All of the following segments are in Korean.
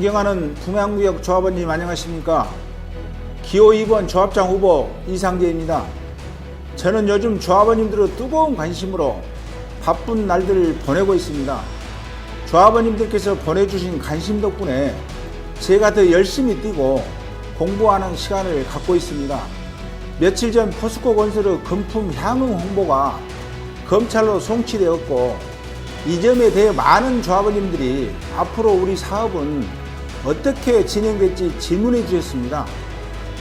존경하는 풍양구역 조합원님 안녕하십니까? 기호 2번 조합장 후보 이상재입니다. 저는 요즘 조합원님들의 뜨거운 관심으로 바쁜 날들을 보내고 있습니다. 조합원님들께서 보내주신 관심 덕분에 제가 더 열심히 뛰고 공부하는 시간을 갖고 있습니다. 며칠 전 포스코 건설의 금품 향응 홍보가 검찰로 송치되었고 이 점에 대해 많은 조합원님들이 앞으로 우리 사업은 어떻게 진행될지 질문해 주셨습니다.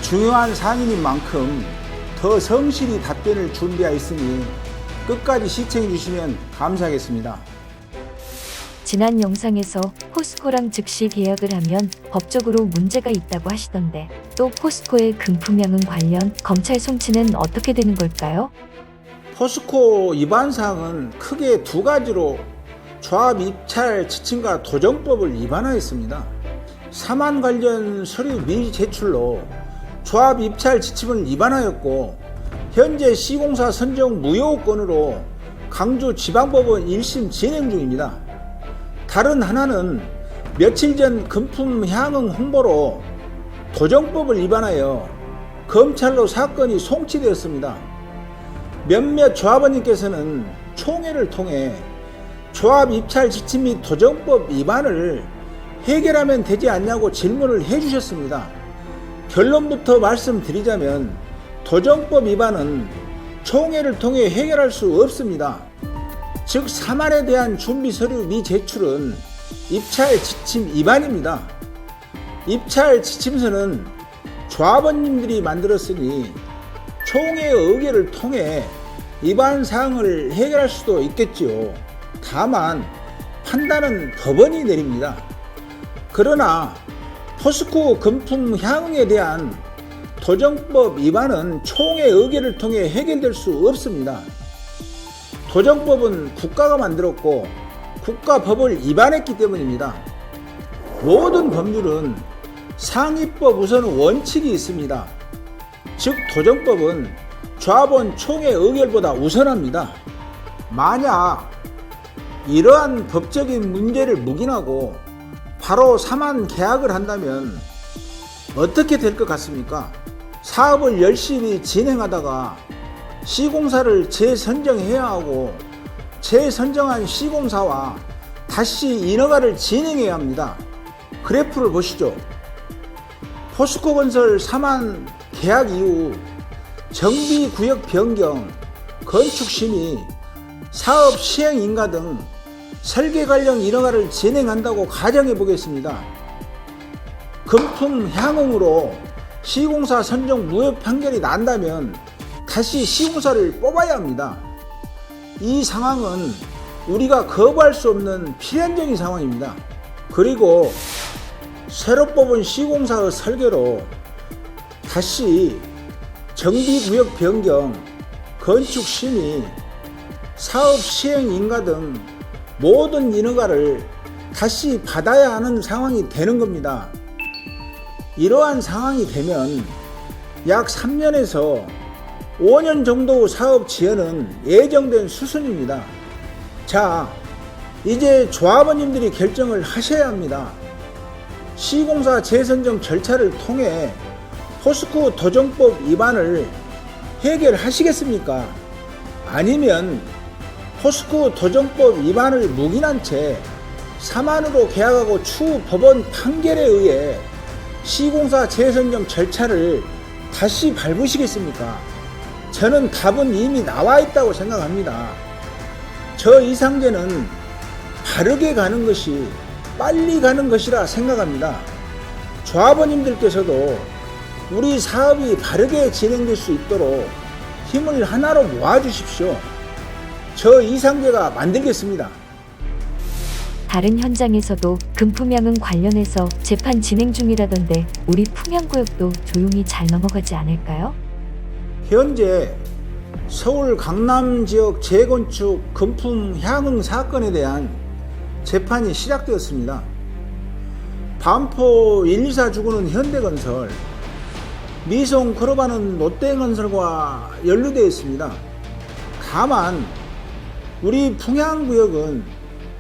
중요한 사안인 만큼 더 성실히 답변을 준비하였으니 끝까지 시청해 주시면 감사하겠습니다. 지난 영상에서 포스코랑 즉시 계약을 하면 법적으로 문제가 있다고 하시던데 또 포스코의 금품양은 관련 검찰 송치는 어떻게 되는 걸까요? 포스코 위반 사항은 크게 두 가지로 조합 입찰 지침과 도정법을 위반하였습니다. 사만 관련 서류 미제출로 조합 입찰 지침을 위반하였고 현재 시공사 선정 무효 건으로 강주 지방법원 1심 진행 중입니다. 다른 하나는 며칠 전 금품 향응 홍보로 도정법을 위반하여 검찰로 사건이 송치되었습니다. 몇몇 조합원님께서는 총회를 통해 조합 입찰 지침 및 도정법 위반을 해결하면 되지 않냐고 질문을 해주셨습니다. 결론부터 말씀드리자면 도정법 위반은 총회를 통해 해결할 수 없습니다. 즉 사만에 대한 준비 서류 미제출은 입찰 지침 위반입니다. 입찰 지침서는 조합원님들이 만들었으니 총회의 의결을 통해 위반 사항을 해결할 수도 있겠지요. 다만 판단은 법원이 내립니다. 그러나 포스코 금품 향응에 대한 도정법 위반은 총회 의결을 통해 해결될 수 없습니다. 도정법은 국가가 만들었고 국가법을 위반했기 때문입니다. 모든 법률은 상위법 우선 원칙이 있습니다. 즉 도정법은 조합원 총회 의결보다 우선합니다. 만약 이러한 법적인 문제를 묵인하고 바로 사만 계약을 한다면 어떻게 될 것 같습니까? 사업을 열심히 진행하다가 시공사를 재선정해야 하고 재선정한 시공사와 다시 인허가를 진행해야 합니다. 그래프를 보시죠. 포스코 건설 사만 계약 이후 정비 구역 변경, 건축 심의, 사업 시행 인가 등 설계 관련 인허가를 진행한다고 가정해 보겠습니다. 금품 향응으로 시공사 선정 무효 판결이 난다면 다시 시공사를 뽑아야 합니다. 이 상황은 우리가 거부할 수 없는 필연적인 상황입니다. 그리고 새로 뽑은 시공사의 설계로 다시 정비구역 변경, 건축 심의, 사업 시행 인가 등 모든 인허가를 다시 받아야 하는 상황이 되는 겁니다. 이러한 상황이 되면 약 3년에서 5년 정도 사업 지연은 예정된 수순입니다. 자, 이제 조합원님들이 결정을 하셔야 합니다. 시공사 재선정 절차를 통해 포스코 도정법 위반을 해결하시겠습니까? 아니면 포스코 도정법 위반을 묵인한 채 사만으로 계약하고 추후 법원 판결에 의해 시공사 재선정 절차를 다시 밟으시겠습니까? 저는 답은 이미 나와 있다고 생각합니다. 저 이상재는 바르게 가는 것이 빨리 가는 것이라 생각합니다. 조합원님들께서도 우리 사업이 바르게 진행될 수 있도록 힘을 하나로 모아주십시오. 저 이상재가 만들겠습니다. 다른 현장에서도 금품양은 관련해서 재판 진행 중이라던데 우리 풍양구역도 조용히 잘 넘어가지 않을까요? 현재 서울 강남 지역 재건축 금품 향응 사건에 대한 재판이 시작되었습니다. 반포 124 주구는 현대건설, 미송 크로바는 롯데건설과 연루되어 있습니다. 다만 우리 풍양구역은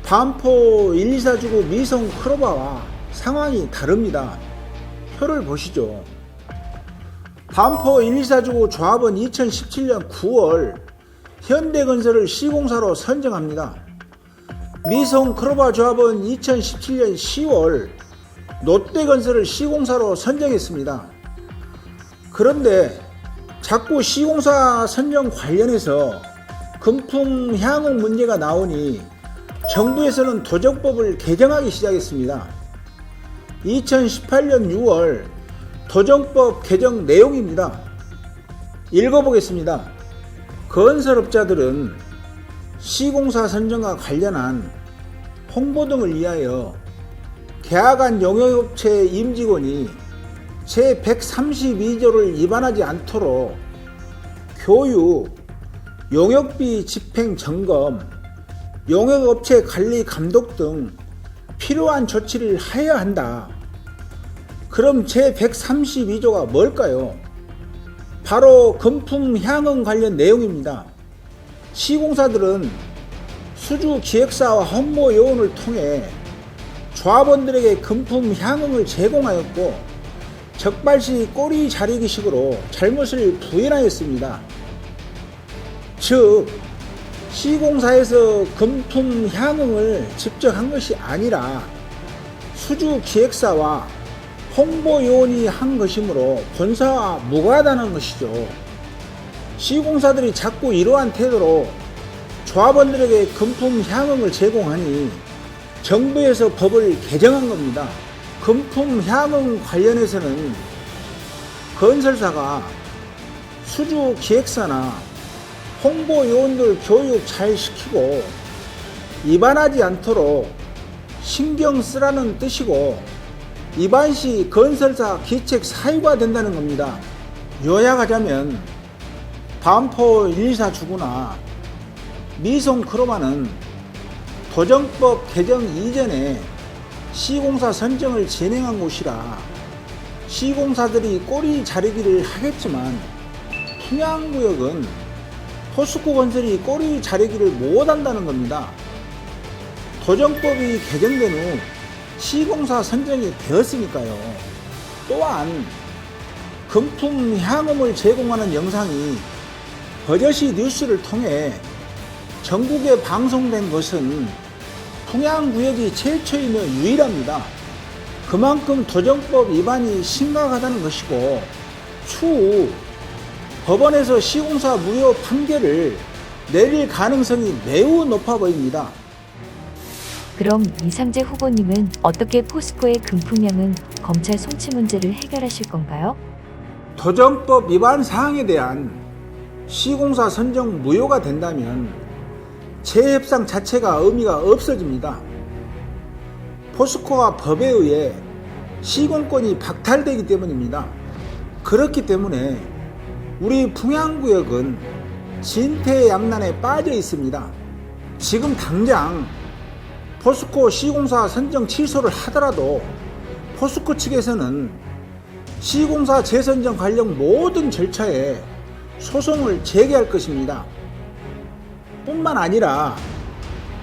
반포 124 주구 미송 크로바와 상황이 다릅니다. 표를 보시죠. 반포 124주구 조합은 2017년 9월 현대건설을 시공사로 선정합니다. 미성 크로바 조합은 2017년 10월 롯데건설을 시공사로 선정했습니다. 그런데 자꾸 시공사 선정 관련해서 금품 향응 문제가 나오니 정부에서는 도정법을 개정하기 시작했습니다. 2018년 6월 도정법 개정 내용입니다. 읽어보겠습니다. 건설업자들은 시공사 선정과 관련한 홍보 등을 위하여 계약한 용역업체 임직원이 제132조를 위반하지 않도록 교육, 용역비 집행 점검, 용역업체 관리 감독 등 필요한 조치를 하여야 한다. 그럼 제132조가 뭘까요? 바로 금품 향응 관련 내용입니다. 시공사들은 수주 기획사와 홍보 요원을 통해 조합원들에게 금품 향응을 제공하였고 적발시 꼬리 자르기식으로 잘못을 부인하였습니다. 즉 시공사에서 금품 향응을 직접 한 것이 아니라 수주 기획사와 홍보 요원이 한 것이므로 본사와 무관하다는 것이죠. 시공사들이 자꾸 이러한 태도로 조합원들에게 금품 향응을 제공하니 정부에서 법을 개정한 겁니다. 금품 향응 관련해서는 건설사가 수주 기획사나 홍보 요원들 교육 잘 시키고 위반하지 않도록 신경 쓰라는 뜻이고 위반 시 건설사 기책 사유가 된다는 겁니다. 요약하자면 반포 124 주구나 미송 크로마는 도정법 개정 이전에 시공사 선정을 진행한 곳이라 시공사들이 꼬리 자르기를 하겠지만 풍양구역은 포스코 건설이 꼬리 자르기를 못한다는 겁니다. 도정법이 개정된 후 시공사 선정이 되었으니까요. 또한 금품 향음을 제공하는 영상이 버젓이 뉴스를 통해 전국에 방송된 것은 통양구역이 최초이며 유일합니다. 그만큼 도정법 위반이 심각하다는 것이고 추후 법원에서 시공사 무효 판결을 내릴 가능성이 매우 높아 보입니다. 그럼 이상재 후보님은 어떻게 포스코의 금품양은 검찰 송치 문제를 해결하실 건가요? 도정법 위반 사항에 대한 시공사 선정 무효가 된다면 재협상 자체가 의미가 없어집니다. 포스코가 법에 의해 시공권이 박탈되기 때문입니다. 그렇기 때문에 우리 풍양구역은 진퇴양난에 빠져 있습니다. 지금 당장 포스코 시공사 선정 취소를 하더라도 포스코 측에서는 시공사 재선정 관련 모든 절차에 소송을 제기할 것입니다. 뿐만 아니라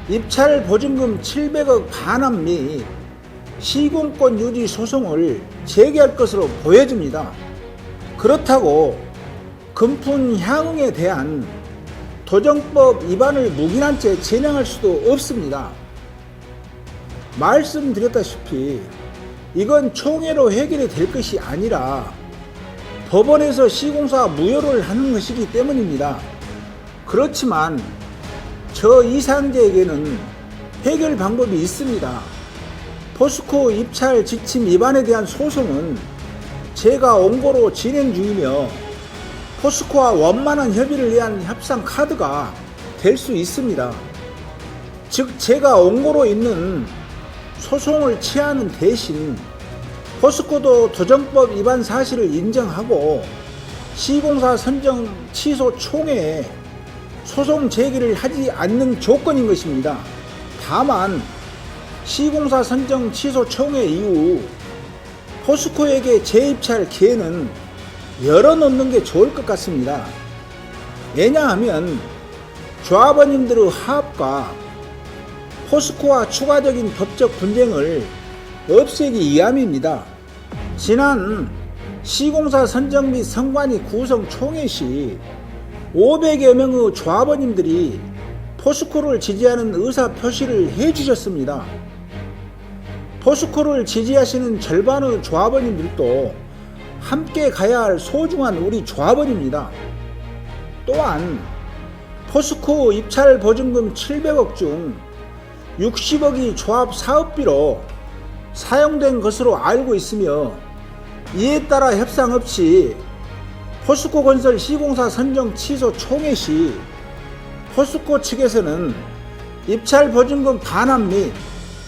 입찰 보증금 700억 반환 및 시공권 유지 소송을 제기할 것으로 보여집니다. 그렇다고 금품 향응에 대한 도정법 위반을 묵인한 채 진행할 수도 없습니다. 말씀드렸다시피 이건 총회로 해결이 될 것이 아니라 법원에서 시공사 무효를 하는 것이기 때문입니다. 그렇지만 저 이상재에게는 해결 방법이 있습니다. 포스코 입찰 지침 위반에 대한 소송은 제가 원고로 진행 중이며 포스코와 원만한 협의를 위한 협상 카드가 될 수 있습니다. 즉 제가 원고로 있는 소송을 취하는 대신 포스코도 도정법 위반 사실을 인정하고 시공사 선정 취소 총회에 소송 제기를 하지 않는 조건인 것입니다. 다만 시공사 선정 취소 총회 이후 포스코에게 재입찰 기회는 열어놓는 게 좋을 것 같습니다. 왜냐하면 조합원님들의 화합과 포스코와 추가적인 법적 분쟁을 없애기 이함입니다. 지난 시공사 선정 및 선관위 구성 총회 시 500여 명의 조합원님들이 포스코를 지지하는 의사 표시를 해주셨습니다. 포스코를 지지하시는 절반의 조합원님들도 함께 가야 할 소중한 우리 조합원입니다. 또한 포스코 입찰 보증금 700억 중 60억이 조합 사업비로 사용된 것으로 알고 있으며 이에 따라 협상 없이 포스코 건설 시공사 선정 취소 총회 시 포스코 측에서는 입찰 보증금 반환 및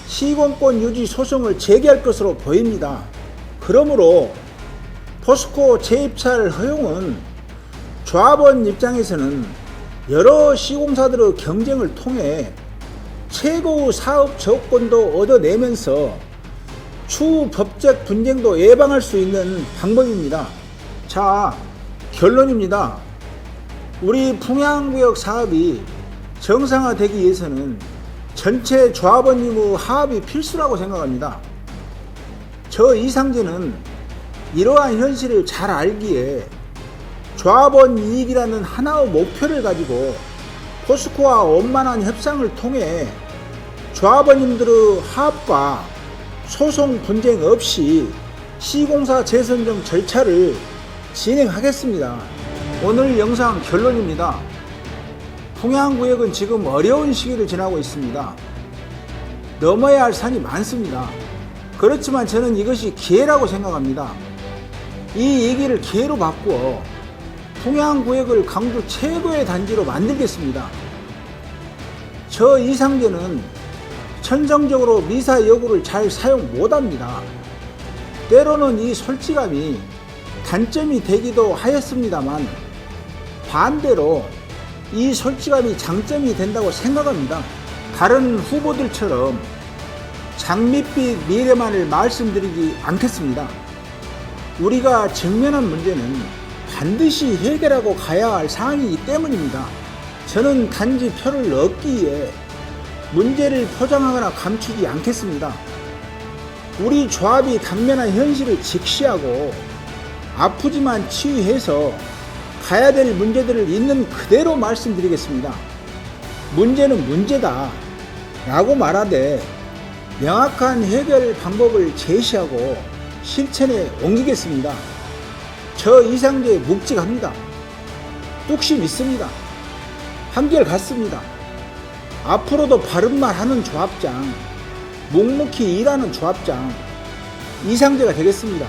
시공권 유지 소송을 제기할 것으로 보입니다. 그러므로 포스코 재입찰 허용은 조합원 입장에서는 여러 시공사들의 경쟁을 통해 최고의 사업 조건도 얻어내면서 추후 법적 분쟁도 예방할 수 있는 방법입니다. 자, 결론입니다. 우리 풍양구역 사업이 정상화되기 위해서는 전체 조합원님의 화합이 필수라고 생각합니다. 저 이상재는 이러한 현실을 잘 알기에 조합원 이익이라는 하나의 목표를 가지고 포스코와 원만한 협상을 통해 조합원님들의 화합과 소송 분쟁 없이 시공사 재선정 절차를 진행하겠습니다. 오늘 영상 결론입니다. 풍양구역은 지금 어려운 시기를 지나고 있습니다. 넘어야 할 산이 많습니다. 그렇지만 저는 이것이 기회라고 생각합니다. 이 얘기를 기회로 바꾸어 풍양구역을 강주 최고의 단지로 만들겠습니다. 저 이상재는 천성적으로 미사 여구를 잘 사용 못합니다. 때로는 이 솔직함이 단점이 되기도 하였습니다만 반대로 이 솔직함이 장점이 된다고 생각합니다. 다른 후보들처럼 장밋빛 미래만을 말씀드리지 않겠습니다. 우리가 직면한 문제는 반드시 해결하고 가야 할 사안이기 때문입니다. 저는 단지 표를 얻기 위해 문제를 포장하거나 감추지 않겠습니다. 우리 조합이 당면한 현실을 직시하고 아프지만 치유해서 가야 될 문제들을 있는 그대로 말씀드리겠습니다. 문제는 문제다. 라고 말하되 명확한 해결 방법을 제시하고 실천에 옮기겠습니다. 저 이상재 묵직합니다. 뚝심 있습니다. 한결 같습니다. 앞으로도 바른말 하는 조합장, 묵묵히 일하는 조합장, 이상재가 되겠습니다.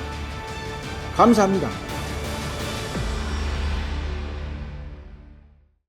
감사합니다.